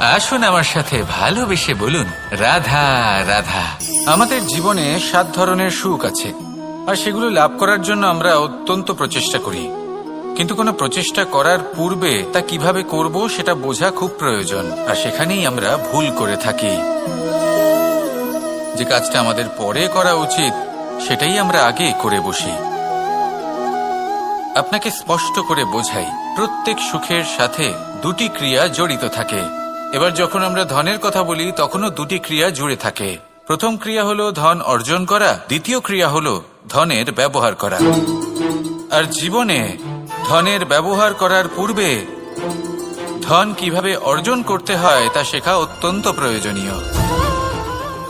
আসুন আমার সাথে ভালোবেসে বলুন, রাধা রাধা। আমাদের জীবনে সাত ধরনের সুখ আছে, আর সেগুলো লাভ করার জন্য আমরা অত্যন্ত প্রচেষ্টা করি। কিন্তু কোনো প্রচেষ্টা করার পূর্বে তা কীভাবে করব সেটা বোঝা খুব প্রয়োজন, আর সেখানেই আমরা ভুল করে থাকি। যে কাজটা আমাদের পরে করা উচিত, সেটাই আমরা আগে করে বসি। আপনাকে স্পষ্ট করে বোঝাই, প্রত্যেক সুখের সাথে দুটি ক্রিয়া জড়িত থাকে। এবার যখন আমরা ধনের কথা বলি, তখনও দুটি ক্রিয়া জুড়ে থাকে। প্রথম ক্রিয়া হলো ধন অর্জন করা, দ্বিতীয় ক্রিয়া হলো ধনের ব্যবহার করা। আর জীবনে ধনের ব্যবহার করার পূর্বে ধন কীভাবে অর্জন করতে হয়, তা শেখা অত্যন্ত প্রয়োজনীয়।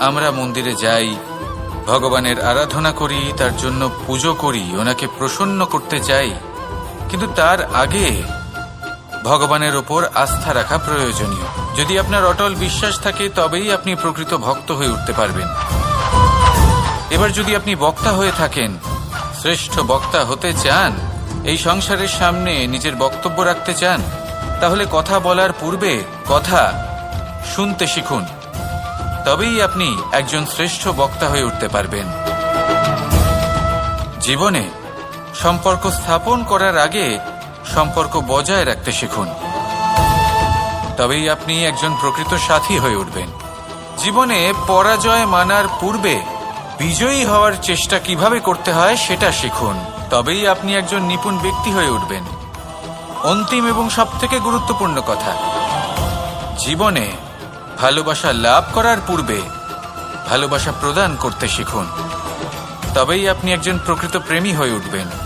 আমরা মন্দিরে যাই, ভগবানের আরাধনা করি, তার জন্য পুজো করি, ওনাকে প্রসন্ন করতে চাই। কিন্তু তার আগে ভগবানের ওপর আস্থা রাখা প্রয়োজনীয়। যদি আপনার অটল বিশ্বাস থাকে, তবেই আপনি প্রকৃত ভক্ত হয়ে উঠতে পারবেন। এবার যদি আপনি বক্তা হয়ে থাকেন, শ্রেষ্ঠ বক্তা হতে চান, এই সংসারের সামনে নিজের বক্তব্য রাখতে চান, তাহলে কথা বলার পূর্বে কথা শুনতে শিখুন। তবেই আপনি একজন শ্রেষ্ঠ বক্তা হয়ে উঠতে পারবেন। জীবনে সম্পর্ক স্থাপন করার আগে সম্পর্ক বজায় রাখতে শিখুন। তবেই আপনি একজন প্রকৃত সাথী হয়ে উঠবেন। জীবনে পরাজয় মানার পূর্বে বিজয়ী হওয়ার চেষ্টা কীভাবে করতে হয় সেটা শিখুন। তবেই আপনি একজন নিপুণ ব্যক্তি হয়ে উঠবেন। অন্তিম এবং সবথেকে গুরুত্বপূর্ণ কথা, জীবনে ভালোবাসা লাভ করার পূর্বে ভালোবাসা প্রদান করতে শিখুন। তবেই আপনি একজন প্রকৃত প্রেমী হয়ে উঠবেন।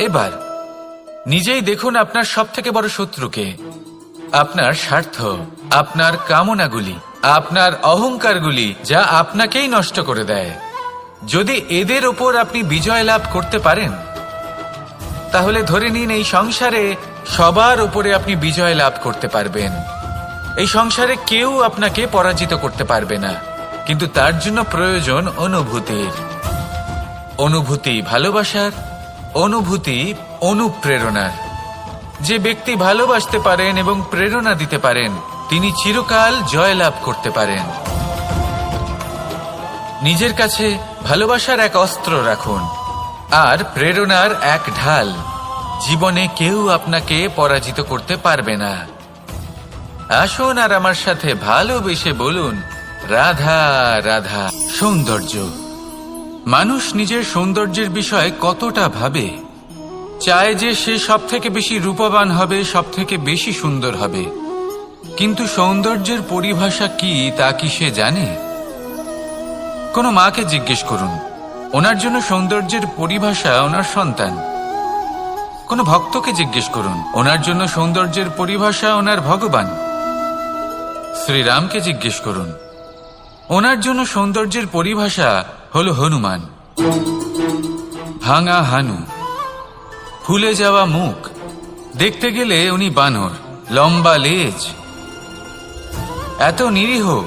এবার, নিজেই দেখুন আপনার সব থেকে বড় শত্রুকে। আপনার স্বার্থ, আপনার কামনাগুলি, আপনার অহংকারগুলি যা আপনাকেই নষ্ট করে দেয়। যদি এদের ওপর আপনি বিজয় লাভ করতে পারেন, তাহলে ধরে নিন এই সংসারে সবার উপরে আপনি বিজয় লাভ করতে পারবেন। এই সংসারে কেউ আপনাকে পরাজিত করতে পারবে না, কিন্তু তার জন্য প্রয়োজন অনুভূতির। অনুভূতি ভালোবাসার অনুভূতি অনুপ্রেরণার। যে ব্যক্তি ভালোবাসতে পারেন এবং প্রেরণা দিতে পারেন, তিনি চিরকাল জয়লাভ করতে পারেন। নিজের কাছে ভালোবাসার এক অস্ত্র রাখুন, আর প্রেরণার এক ঢাল। জীবনে কেউ আপনাকে পরাজিত করতে পারবে না। আসুন আর আমার সাথে ভালোবেসে বলুন, রাধা রাধা, সৌন্দর্য। মানুষ নিজের সৌন্দর্যের বিষয়ে কতটা ভাবে, চায় যে সে সব থেকে বেশি রূপবান হবে সব থেকে বেশি সুন্দর হবে। কিন্তু সৌন্দর্যের পরিভাষা কি, তা কি সে জানে? কোনো মাকে জিজ্ঞেস করুন। ওনার জন্য সৌন্দর্যের পরিভাষা ওনার সন্তান। কোনো ভক্তকে জিজ্ঞেস করুন, ওনার জন্য সৌন্দর্যের পরিভাষা ওনার ভগবান। শ্রীরামকে জিজ্ঞেস করুন, ওনার জন্য সৌন্দর্যের পরিভাষা হল হনুমান। ভাঙা হানু। ফুলে যাওয়া মুখ। দেখতে গেলে উনি বানর, লম্বা লেজ। এত নিরীহ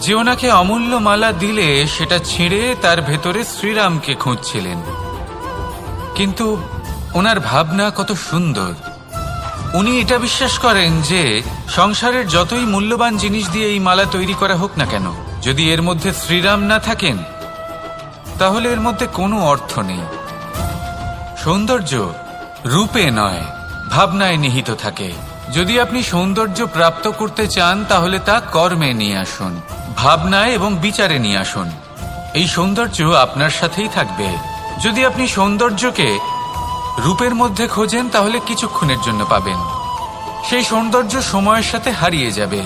যে ওনাকে অমূল্য মালা দিলে সেটা ছিঁড়ে তার ভেতরে শ্রীরামকে খুঁজছিলেন। কিন্তু ওনার ভাবনা কত সুন্দর। উনি এটা বিশ্বাস করেন যে সংসারের যতই মূল্যবান জিনিস দিয়ে এই মালা তৈরি করা হোক না কেন, যদি এর মধ্যে শ্রীরাম না থাকেন তাহলে এর মধ্যে কোনো অর্থ নেই। সৌন্দর্য রূপে নয়, ভাবনায় নিহিত থাকে। যদি আপনি সৌন্দর্য প্রাপ্ত করতে চান, তাহলে তা কর্মে নিয়ে আসুন, ভাবনায় এবং বিচারে নিয়ে আসুন। এই সৌন্দর্য আপনার সাথেই থাকবে। যদি আপনি সৌন্দর্যকে রূপের মধ্যে খোঁজেন, তাহলে কিছুক্ষণের জন্য পাবেন। সেই সৌন্দর্য সময়ের সাথে হারিয়ে যাবে।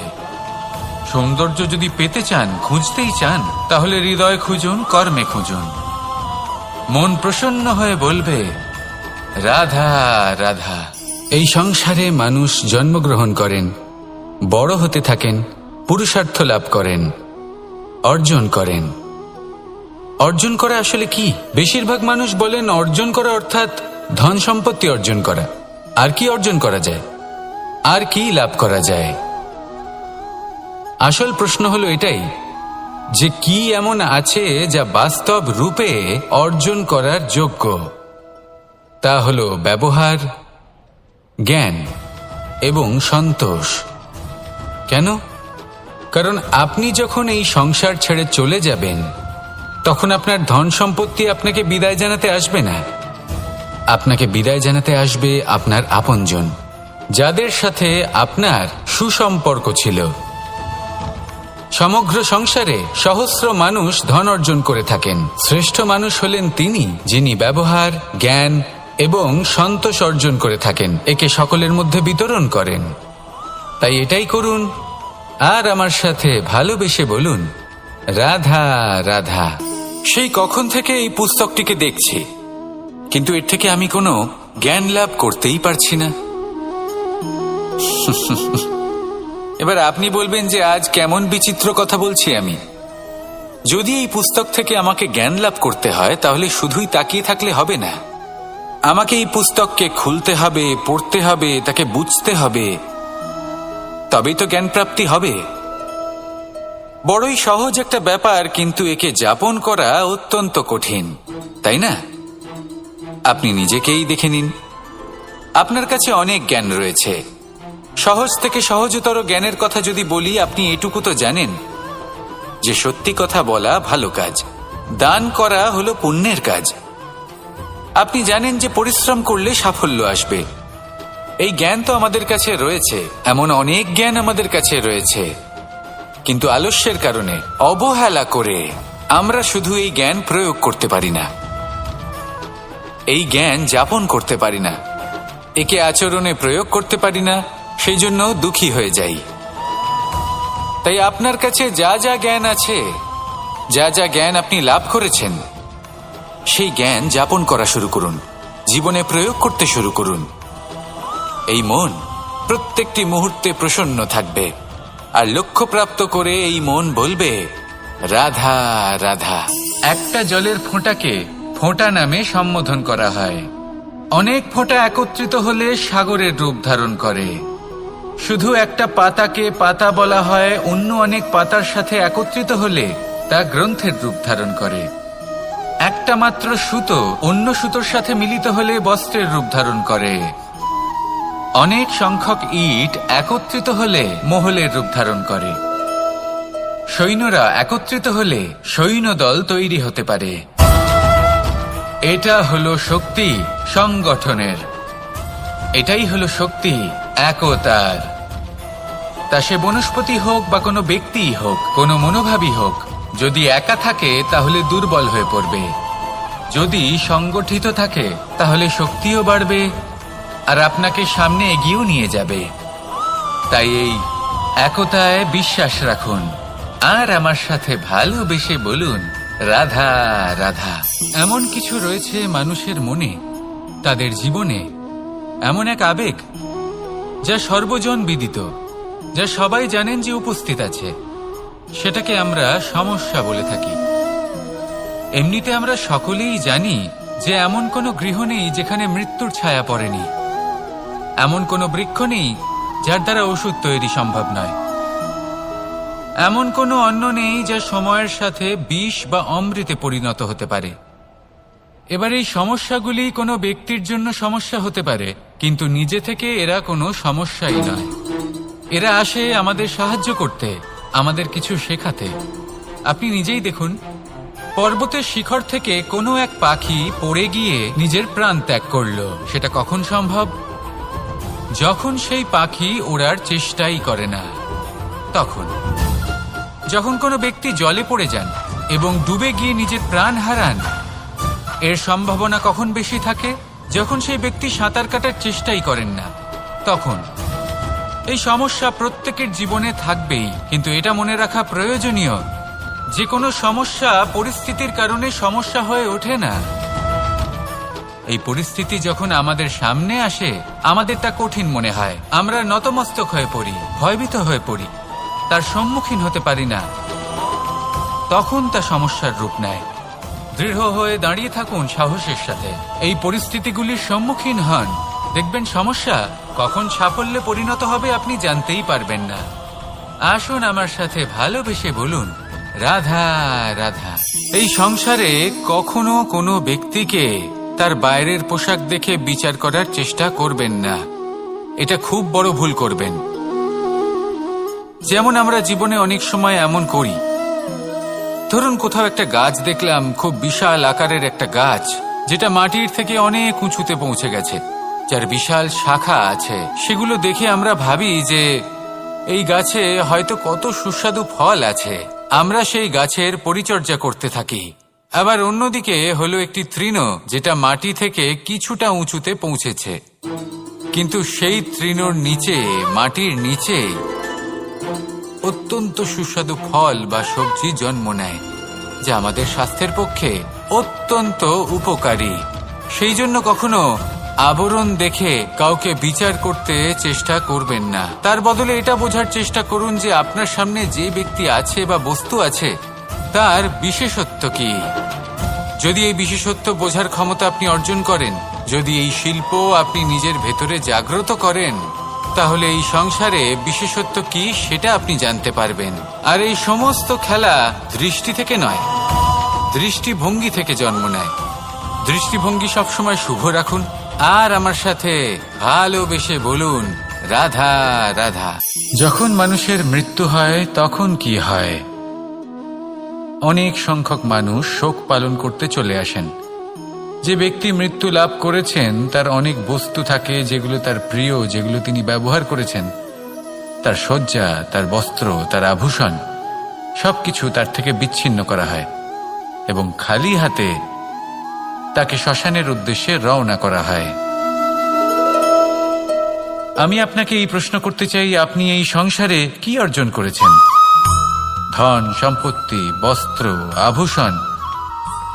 সৌন্দর্য যদি পেতে চান, খুঁজতেই চান, তাহলে হৃদয় খুঁজুন, কর্মে খুঁজুন। মন প্রসন্ন হয়ে বলবে, রাধা রাধা। এই সংসারে মানুষ জন্মগ্রহণ করেন, বড় হতে থাকেন, পুরুষার্থ লাভ করেন, অর্জন করেন। অর্জন করা আসলে কি? বেশিরভাগ মানুষ বলেন, অর্জন করা অর্থাৎ ধন সম্পত্তি অর্জন করা। আর কি অর্জন করা যায়? আর কি লাভ করা যায়? আসল প্রশ্ন হলো এটাই, যে কি এমন আছে যা বাস্তব রূপে অর্জন করার যোগ্য? তা হল ব্যবহার, জ্ঞান এবং সন্তোষ। কেন? কারণ আপনি যখন এই সংসার ছেড়ে চলে যাবেন, তখন আপনার ধন সম্পত্তি আপনাকে বিদায় জানাতে আসবে না। আপনাকে বিদায় জানাতে আসবে আপনার আপনজন, যাদের সাথে আপনার সুসম্পর্ক ছিল। সমগ্র সংসারে সহস্র মানুষ ধন অর্জন করে থাকেন। শ্রেষ্ঠ মানুষ হলেন তিনি, যিনি ব্যবহার, জ্ঞান এবং সন্তোষ অর্জন করে থাকেন, একে সকলের মধ্যে বিতরণ করেন। তাই এটাই করুন। আর আমার সাথে ভালোবেসে বলুন, রাধা রাধা। সেই কখন থেকে এই পুস্তকটিকে দেখছি। কিন্তু এর থেকে আমি কোনো জ্ঞান লাভ করতেই পারছি না। এবার আপনি বলবেন যে আজ কেমন বিচিত্র কথা বলছি আমি। যদি এই পুস্তক থেকে আমাকে জ্ঞান লাভ করতে হয়, তাহলে শুধুই তাকিয়ে থাকলে হবে না। আমাকে এই পুস্তককে খুলতে হবে, পড়তে হবে, তাকে বুঝতে হবে। তবেই তো জ্ঞান প্রাপ্তি হবে। বড়ই সহজ একটা ব্যাপার, কিন্তু একে যাপন করা অত্যন্ত কঠিন, তাই না? আপনি নিজেকেই দেখে নিন। আপনার কাছে অনেক জ্ঞান রয়েছে। সহজ থেকে সহজতর জ্ঞানের কথা যদি বলি, আপনি এটুকু তো জানেন। যে সত্যি কথা বলা ভালো কাজ, দান করা হলো পুণ্যের কাজ। আপনি জানেন যে পরিশ্রম করলে সাফল্য আসবে। এই জ্ঞান তো আমাদের কাছে রয়েছে, এমন অনেক জ্ঞান আমাদের কাছে রয়েছে। কিন্তু আলস্যের কারণে, অবহেলা করে আমরা শুধু এই জ্ঞান প্রয়োগ করতে পারি না। এই জ্ঞান যাপন করতে পারি না। একে আচরণে প্রয়োগ করতে পারি না সেই জন্য দুঃখী হয়ে যাই। তাই আপনার কাছে যা যা জ্ঞান আছে, যা যা জ্ঞান আপনি লাভ করেছেন, সেই জ্ঞান যাপন করা শুরু করুন, জীবনে প্রয়োগ করতে শুরু করুন। এই মন প্রত্যেকটি মুহূর্তে প্রসন্ন থাকবে, আর লক্ষ্যপ্রাপ্ত করে এই মন বলবে, রাধা রাধা। একটা জলের ফোঁটাকে ফোঁটা নামে সম্বোধন করা হয়। অনেক ফোঁটা একত্রিত হলে সাগরের রূপ ধারণ করে। শুধু একটা পাতাকে পাতা বলা হয়, অন্য অনেক পাতার সাথে একত্রিত হলে তা গ্রন্থের রূপ ধারণ করে। একটা মাত্র সুতো অন্য সুতোর সাথে মিলিত হলে বস্ত্রের রূপ ধারণ করে। অনেক সংখ্যক ইট একত্রিত হলে মহলের রূপ ধারণ করে। সৈন্যরা একত্রিত হলে সৈন্যদল তৈরি হতে পারে। এটা হলো শক্তি সংগঠনের। এটাই হলো শক্তি একতার। তা সে বনস্পতি হোক বা কোনো ব্যক্তিই হোক, কোনো মনোভাবই হোক, যদি একা থাকে, তাহলে দুর্বল হয়ে পড়বে। যদি সংগঠিত থাকে, তাহলে শক্তিও বাড়বে, আর আপনাকে সামনে এগিয়েও নিয়ে যাবে। তাই এই একতায় বিশ্বাস রাখুন। আর আমার সাথে ভালোবেসে বলুন, রাধা রাধা। এমন কিছু রয়েছে মানুষের মনে, তাদের জীবনে। এমন এক আবেগ যা সর্বজন বিদিত, যা সবাই জানেন যে উপস্থিত আছে। সেটাকে আমরা সমস্যা বলে থাকি। এমনিতে আমরা সকলেই জানি যে এমন কোনো গৃহ নেই যেখানে মৃত্যুর ছায়া পড়েনি। এমন কোনো বৃক্ষ নেই যার দ্বারা ওষুধ তৈরি সম্ভব নয়। এমন কোনো অন্ন নেই যা সময়ের সাথে বিষ বা অমৃতে পরিণত হতে পারে। এবার এই সমস্যাগুলি কোনো ব্যক্তির জন্য সমস্যা হতে পারে, কিন্তু নিজে থেকে এরা কোনো সমস্যাই নয়। এরা আসে আমাদের সাহায্য করতে, আমাদের কিছু শেখাতে। আপনি নিজেই দেখুন, পর্বতের শিখর থেকে কোনো এক পাখি পড়ে গিয়ে নিজের প্রাণ ত্যাগ করল। সেটা কখন সম্ভব? যখন সেই পাখি ওড়ার চেষ্টাই করে না, তখন। যখন কোনো ব্যক্তি জলে পড়ে যান এবং ডুবে গিয়ে নিজের প্রাণ হারান এর সম্ভাবনা কখন বেশি থাকে? যখন সেই ব্যক্তি সাঁতার কাটার চেষ্টাই করেন না, তখন। এই সমস্যা প্রত্যেকের জীবনে থাকবেই, কিন্তু এটা মনে রাখা প্রয়োজনীয়। যে কোনো সমস্যা পরিস্থিতির কারণে সমস্যা হয়ে ওঠে না। এই পরিস্থিতি যখন আমাদের সামনে আসে, আমাদের তা কঠিন মনে হয়। আমরা নতমস্তক হয়ে পড়ি, ভয়ভীত হয়ে পড়ি। তার সম্মুখীন হতে পারি না। তখন তা সমস্যার রূপ নেয়। দৃঢ় হয়ে দাঁড়িয়ে থাকুন সাহসের সাথে। এই পরিস্থিতিগুলির সম্মুখীন হন। দেখবেন সমস্যা কখন সাফল্যে পরিণত হবে আপনি জানতেই পারবেন না। আসুন আমার সাথে ভালোবেসে বলুন, রাধা রাধা। এই সংসারে কখনো কোনো ব্যক্তিকে তার বাইরের পোশাক দেখে বিচার করার চেষ্টা করবেন না। এটা খুব বড় ভুল করবেন। যেমন আমরা জীবনে অনেক সময় এমন করি ধরুন কোথাও একটা গাছ দেখলাম, খুব বিশাল আকারের একটা গাছ, যেটা মাটির থেকে অনেক উঁচুতে পৌঁছে গেছে, যার বিশাল শাখা আছে। সেগুলো দেখে আমরা ভাবি যে এই গাছে হয়তো কত সুস্বাদু ফল আছে। আমরা সেই গাছের পরিচর্যা করতে থাকি। আবার অন্যদিকে হলো একটি তৃণ, যেটা মাটি থেকে কিছুটা উঁচুতে পৌঁছেছে। কিন্তু সেই তৃণর নিচে, মাটির নিচে অত্যন্ত সুস্বাদু ফল বা সবজি জন্ম নেয়, যা আমাদের স্বাস্থ্যের পক্ষে অত্যন্ত উপকারী। সেই জন্য কখনো আবরণ দেখে কাউকে বিচার করতে চেষ্টা করবেন না। তার বদলে এটা বোঝার চেষ্টা করুন যে আপনার সামনে যে ব্যক্তি আছে বা বস্তু আছে, তার বিশেষত্ব কি। যদি এই বিশেষত্ব বোঝার ক্ষমতা আপনি অর্জন করেন, যদি এই শিল্প আপনি নিজের ভেতরে জাগ্রত করেন তাহলে এই সংসারে বিশেষত্ব কি সেটা আপনি জানতে পারবেন। আর এই সমস্ত খেলা দৃষ্টি থেকে নয়, দৃষ্টিভঙ্গি থেকে জন্ম নেয়। দৃষ্টিভঙ্গি সবসময় শুভ রাখুন, আর আমার সাথে ভালোবেসে বলুন, রাধা রাধা। যখন মানুষের মৃত্যু হয়, তখন কি হয়? অনেক সংখ্যক মানুষ শোক পালন করতে চলে আসেন। যে ব্যক্তি মৃত্যু লাভ করেছেন, তার অনেক বস্তু থাকে যেগুলো তার প্রিয়, যেগুলো তিনি ব্যবহার করেছেন। তার শয্যা, তার বস্ত্র, তার আভূষণ, সবকিছু তার থেকে বিচ্ছিন্ন করা হয় এবং খালি হাতে তাকে শ্মশানের উদ্দেশ্যে রওনা করা হয়। আমি আপনাকে এই প্রশ্ন করতে চাই, আপনি এই সংসারে কি অর্জন করেছেন? ধন, সম্পত্তি, বস্ত্র, আভূষণ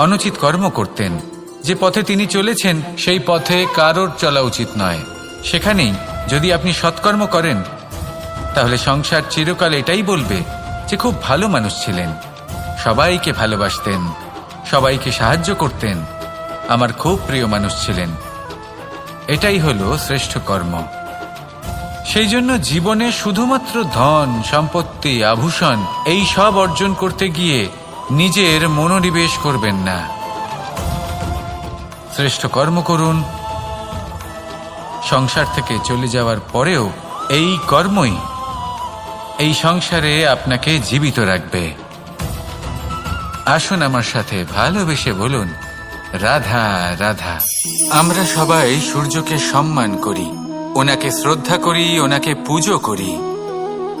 অনুচিত কর্ম করতেন। যে পথে তিনি চলেছেন, সেই পথে কারোর চলা উচিত নয়। সেখানেই যদি আপনি সৎকর্ম করেন, তাহলে সংসার চিরকাল এটাই বলবে যে খুব ভালো মানুষ ছিলেন। সবাইকে ভালোবাসতেন, সবাইকে সাহায্য করতেন। আমার খুব প্রিয় মানুষ ছিলেন। এটাই হলো শ্রেষ্ঠ কর্ম। সেই জন্য জীবনে শুধুমাত্র ধন, সম্পত্তি, আভূষণ, এই সব অর্জন করতে গিয়ে নিজের মনোনিবেশ করবেন না। শ্রেষ্ঠ কর্ম করুন। সংসার থেকে চলে যাওয়ার পরেও এই কর্মই এই সংসারে আপনাকে জীবিত রাখবে। আসুন আমার সাথে ভালোবেসে বলুন, রাধা রাধা। আমরা সবাই সূর্যকে সম্মান করি, ওনাকে শ্রদ্ধা করি, ওনাকে পুজো করি।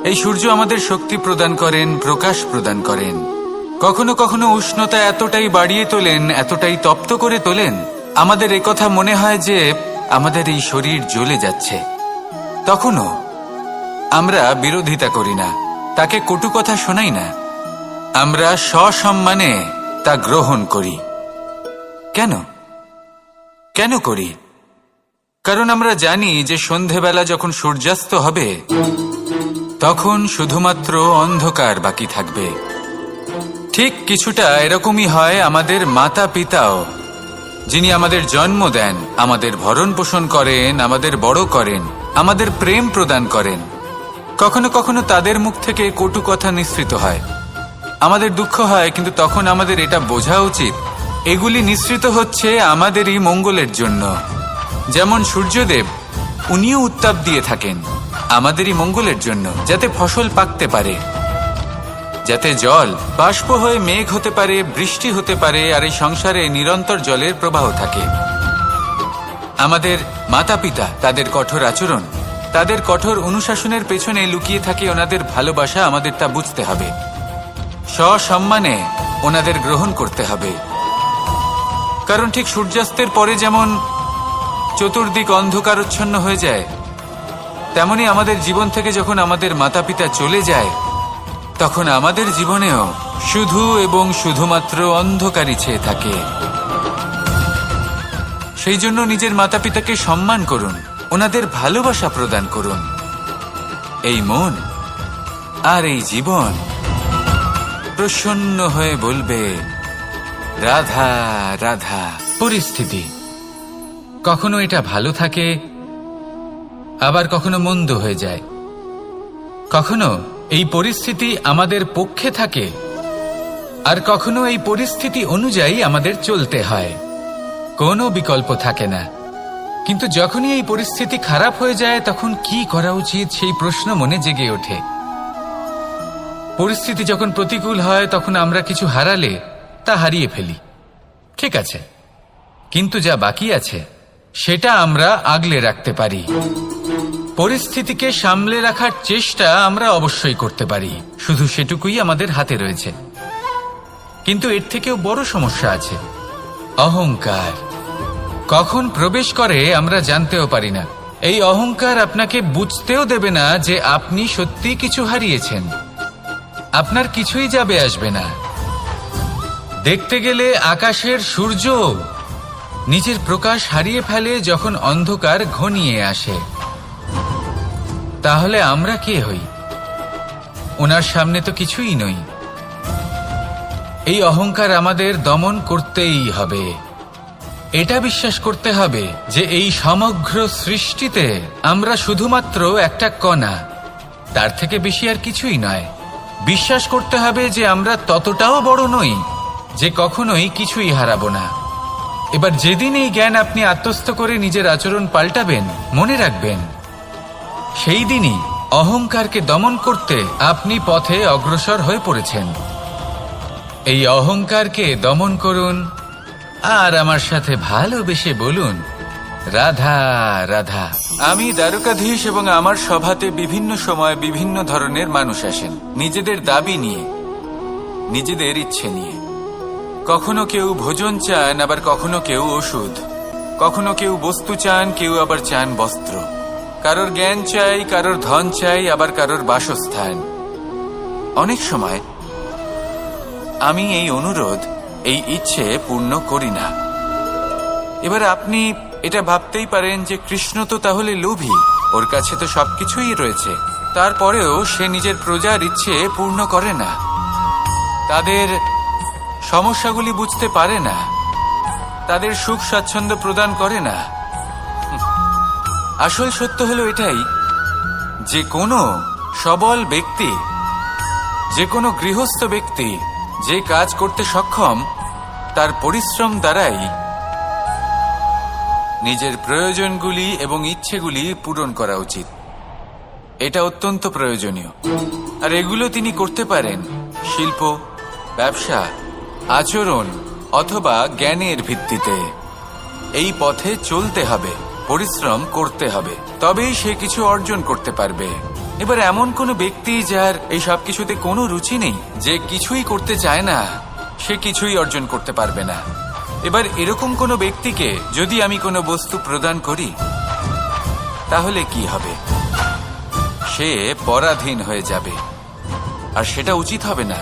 এই সূর্য আমাদের শক্তি প্রদান করেন, প্রকাশ প্রদান করেন। কখনো কখনো উষ্ণতা এতটাই বাড়িয়ে তোলেন, এতটাই তপ্ত করে তোলেন, আমাদের একথা মনে হয় যে আমাদের এই শরীর জ্বলে যাচ্ছে। তখনও আমরা বিরোধিতা করি না, তাকে কটু কথা শোনাই না। আমরা সসম্মানে তা গ্রহণ করি। কেন? কেন করি? কারণ আমরা জানি যে সন্ধেবেলা যখন সূর্যাস্ত হবে, তখন শুধুমাত্র অন্ধকার বাকি থাকবে। ঠিক কিছুটা এরকমই হয় আমাদের মাতা পিতাও যিনি আমাদের জন্ম দেন, আমাদের ভরণ পোষণ করেন, আমাদের বড় করেন, আমাদের প্রেম প্রদান করেন। কখনো কখনো তাদের মুখ থেকে কটু কথা নিঃসৃত হয়। আমাদের দুঃখ হয়, কিন্তু তখন আমাদের এটা বোঝা উচিত। এগুলি নিঃসৃত হচ্ছে আমাদেরই মঙ্গলের জন্য। যেমন সূর্যদেব, উনিও উত্তাপ দিয়ে থাকেন, আমাদেরই মঙ্গলের জন্য, যাতে ফসল পাকতে পারে। যাতে জল বাষ্প হয়ে মেঘ হতে পারে, বৃষ্টি হতে পারে, আর এই সংসারে নিরন্তর জলের প্রবাহ থাকে। আমাদের মাতা পিতা তাদের কঠোর আচরণ, তাদের কঠোর অনুশাসনের পেছনে লুকিয়ে থাকে ওনাদের ভালোবাসা, আমাদের তা বুঝতে হবে। সসম্মানে ওনাদের গ্রহণ করতে হবে। কারণ ঠিক সূর্যাস্তের পরে যেমন চতুর্দিক অন্ধকারচ্ছন্ন হয়ে যায়, তেমনি আমাদের জীবন থেকে যখন আমাদের মাতা পিতা চলে যায় তখন আমাদের জীবনেও শুধু এবং শুধুমাত্র অন্ধকারই ছেয়ে থাকে। সেই জন্য নিজের মাতা পিতাকে সম্মান করুন, ওনাদের ভালোবাসা প্রদান করুন। এই মন আর এই জীবন প্রসন্ন হয়ে বলবে, রাধা রাধা, পরিস্থিতি। কখনো এটা ভালো থাকে, আবার কখনো মন্দ হয়ে যায়। কখনো এই পরিস্থিতি আমাদের পক্ষে থাকে। আর কখনো এই পরিস্থিতি অনুযায়ী আমাদের চলতে হয়। কোনো বিকল্প থাকে না। কিন্তু যখনই এই পরিস্থিতি খারাপ হয়ে যায়, তখন কি করা উচিত সেই প্রশ্ন মনে জেগে ওঠে। পরিস্থিতি যখন প্রতিকূল হয়, তখন আমরা কিছু হারালে তা হারিয়ে ফেলি। ঠিক আছে। কিন্তু যা বাকি আছে, সেটা আমরা আগলে রাখতে পারি। পরিস্থিতিকে সামলে রাখার চেষ্টা আমরা অবশ্যই করতে পারি। শুধু সেটুকুই আমাদের হাতে রয়েছে। কিন্তু এর থেকেও বড় সমস্যা আছে। অহংকার। কখন প্রবেশ করে আমরা জানতেও পারি না। এই অহংকার আপনাকে বুঝতেও দেবে না যে আপনি সত্যি কিছু হারিয়েছেন। আপনার কিছুই যাবে আসবে না। দেখতে গেলে আকাশের সূর্য। নিজের প্রকাশ হারিয়ে ফেলে যখন অন্ধকার ঘনিয়ে আসে। তাহলে আমরা কে হই? ওনার সামনে তো কিছুই নই। এই অহংকার আমাদের দমন করতেই হবে। এটা বিশ্বাস করতে হবে যে এই সমগ্র সৃষ্টিতে আমরা শুধুমাত্র একটা কণা। তার থেকে বেশি আর কিছুই নয়। বিশ্বাস করতে হবে যে আমরা ততটাও বড় নই যে কখনোই কিছুই হারাবো না। এবার যেদিন এই জ্ঞান আপনি আত্মস্থ করে নিজের আচরণ পাল্টাবেন, মনে রাখবেন সেই দিনই অহংকারকে দমন করতে আপনি পথে অগ্রসর হয়ে পড়েছেন। এই অহংকারকে দমন করুন আর আমার সাথে ভালোবেসে বলুন, রাধা রাধা। আমি দ্বারকাধীশ এবং আমার সভাতে বিভিন্ন সময় বিভিন্ন ধরনের মানুষ আসেন, নিজেদের দাবি নিয়ে, নিজেদের ইচ্ছে নিয়ে। কখনো কেউ ভোজন চান, আবার কখনো কেউ ওষুধ। কখনো কেউ বস্তু চান, কেউ আবার চান বস্ত্র। কারোর জ্ঞান চাই, কারোর ধন চাই, আবার কারোর বাসস্থান। অনেক সময় আমি এই অনুরোধ, এই ইচ্ছে পূর্ণ করি না। এবার আপনি এটা ভাবতেই পারেন যে কৃষ্ণ তো তাহলে লোভী, ওর কাছে তো সবকিছুই রয়েছে। তারপরেও সে নিজের প্রজার ইচ্ছে পূর্ণ করে না। তাদের সমস্যাগুলি বুঝতে পারে না। তাদের সুখ স্বাচ্ছন্দ্য প্রদান করে না। আসল সত্য হলো এটাই, যে কোনো সবল ব্যক্তি, যে কোনো গৃহস্থ ব্যক্তি যে কাজ করতে সক্ষম, তার পরিশ্রম দ্বারাই নিজের প্রয়োজনগুলি এবং ইচ্ছেগুলি পূরণ করা উচিত। এটা অত্যন্ত প্রয়োজনীয়। আর এগুলো তিনি করতে পারেন শিল্প, ব্যবসা, আচরণ অথবা জ্ঞানের ভিত্তিতে। এই পথে চলতে হবে। পরিশ্রম করতে হবে, তবেই সে কিছু অর্জন করতে পারবে। এবার এমন কোনো ব্যক্তি যার এই সব কিছুতে কোনো রুচি নেই, যে কিছুই করতে চায় না, সে কিছুই অর্জন করতে পারবে না। এবার এরকম কোনো ব্যক্তিকে যদি আমি কোনো বস্তু প্রদান করি, তাহলে কি হবে? সে পরাধীন হয়ে যাবে, আর সেটা উচিত হবে না।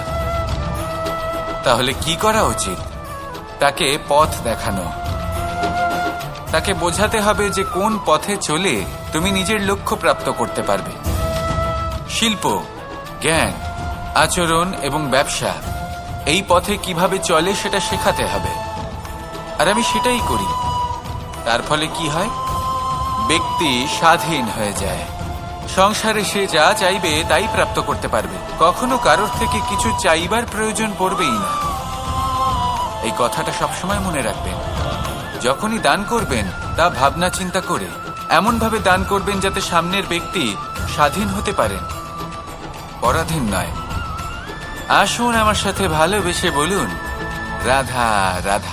তাহলে কি করা উচিত? তাকে পথ দেখানো। তাকে বোঝাতে হবে যে কোন পথে চলে তুমি নিজের লক্ষ্য প্রাপ্ত করতে পারবে। শিল্প, জ্ঞান, আচরণ এবং ব্যবসা, এই পথে কীভাবে চলে সেটা শেখাতে হবে। আর আমি সেটাই করি। তার ফলে কি হয়? ব্যক্তি স্বাধীন হয়ে যায়। সংসারে সে যা চাইবে তাই প্রাপ্ত করতে পারবে। কখনো কারোর থেকে কিছু চাইবার প্রয়োজন পড়বেই না। এই কথাটা সবসময় মনে রাখবেন। যখনই দান করবেন, তা ভাবনা চিন্তা করে, এমনভাবে দান করবেন যাতে সামনের ব্যক্তি স্বাধীন হতে পারেন। পরাধীন নয়। আসুন আমার সাথে ভালোবেসে বলুন, রাধা রাধা।